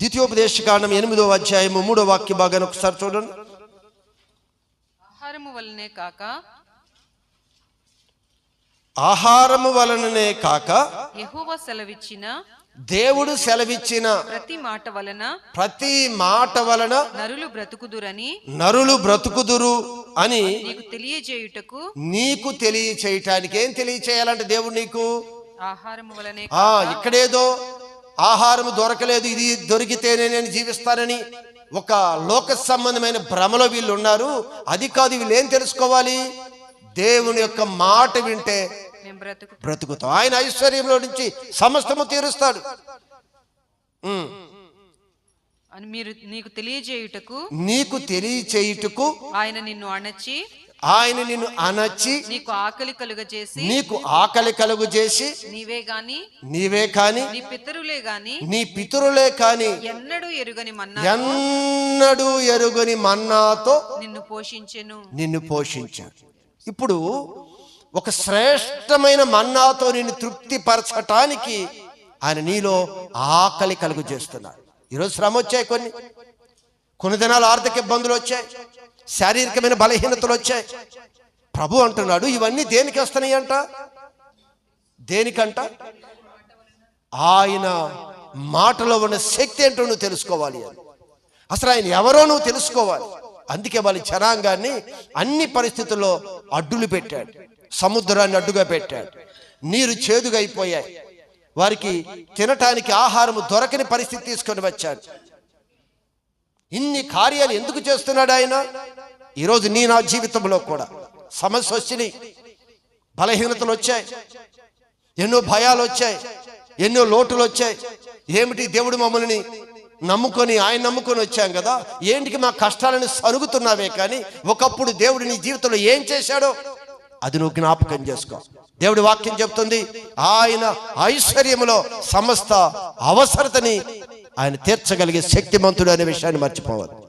ద్వితీయోపదేశకాండం ఎనిమిదో అధ్యాయము మూడో వాక్య భాగాన్ని ఒకసారి చూడండి. ఆహారము వలనే కాక? ఆహారము వలననే కాక యెహోవా సెలవిచ్చిన దేవుడు సెలవిచ్చిన ప్రతి మాట వలన ప్రతి మాట వలన నరులు బ్రతుకుదురని నరులు బ్రతుకుదురు అని నీకు తెలియజేయుటకు నీకు తెలియచేయటానికి ఏం తెలియచేయాలంటే దేవుడు నీకు? ఆహారము వలనే ఆ ఇక్కడేదో ఆహారం దొరకలేదు ఇది దొరికితేనే నేను జీవిస్తానని ఒక లోక సంబంధమైన భ్రమలో వీళ్ళు ఉన్నారు. అది కాదు వీళ్ళు ఏం తెలుసుకోవాలి? దేవుని యొక్క మాట వింటే బ్రతుకుతాం. ఆయన ఐశ్వర్యంలో నుంచి సమస్తము తీరుస్తాడు. అని మీరు నీకు తెలియజేయుటకు నీకు తెలియచేయుటకు ఆయన నిన్ను అణచి ఆయన నిన్ను అనచి నీకు ఆకలి కలుగజేసి నీకు ఆకలి కలుగు చేసి నీవే గాని నీవే కాని నీ పితరులే గాని నీ పితరులే కాని ఎన్నడూ ఎరుగని మన్నా ఎన్నడూ ఎరుగని మన్నాతో నిన్ను పోషించెను. నిన్ను పోషించాడు ఇప్పుడు ఒక శ్రేష్టమైన మన్నాతో నిన్ను తృప్తిపరచటానికి ఆయన నీలో ఆకలి కలుగు చేస్తున్నాడు ఈరోజు శ్రమ వచ్చాయి కొన్ని. కొన్ని దినాలు ఆర్థిక ఇబ్బందులు వచ్చాయి శారీరకమైన బలహీనతలు వచ్చాయి. ప్రభు అంటున్నాడు ఇవన్నీ దేనికి వస్తున్నాయి అంట దేనికంట? ఆయన మాటలో ఉన్న శక్తి ఏంటో నువ్వు తెలుసుకోవాలి అని. అసలు ఆయన ఎవరో నువ్వు తెలుసుకోవాలి. అందుకే వాళ్ళ జనాంగాన్ని అన్ని పరిస్థితుల్లో అడ్డులు పెట్టాడు సముద్రాన్ని అడ్డుగా పెట్టాడు. నీరు చేదుగా అయిపోయాయి వారికి తినటానికి ఆహారం దొరకని పరిస్థితి తీసుకొని వచ్చాడు. ఇన్ని కార్యాలు ఎందుకు చేస్తున్నాడు ఆయన? ఈరోజు నీ నా జీవితంలో కూడా సమస్య వచ్చినాయి బలహీనతలు వచ్చాయి ఎన్నో భయాలు వచ్చాయి ఎన్నో లోటులు వచ్చాయి. ఏమిటి దేవుడు మమ్మల్ని నమ్ముకొని ఆయన నమ్ముకొని వచ్చాం కదా? ఏంటికి మా కష్టాలను సరుగుతున్నావే కానీ ఒకప్పుడు దేవుడు నీ జీవితంలో ఏం చేశాడో అది నువ్వు జ్ఞాపకం చేసుకో. దేవుడి వాక్యం చెప్తుంది ఆయన ఐశ్వర్యములో సమస్త అవసరతని ఆయన తీర్చగలిగే శక్తిమంతుడు అనే విషయాన్ని మర్చిపోవాలి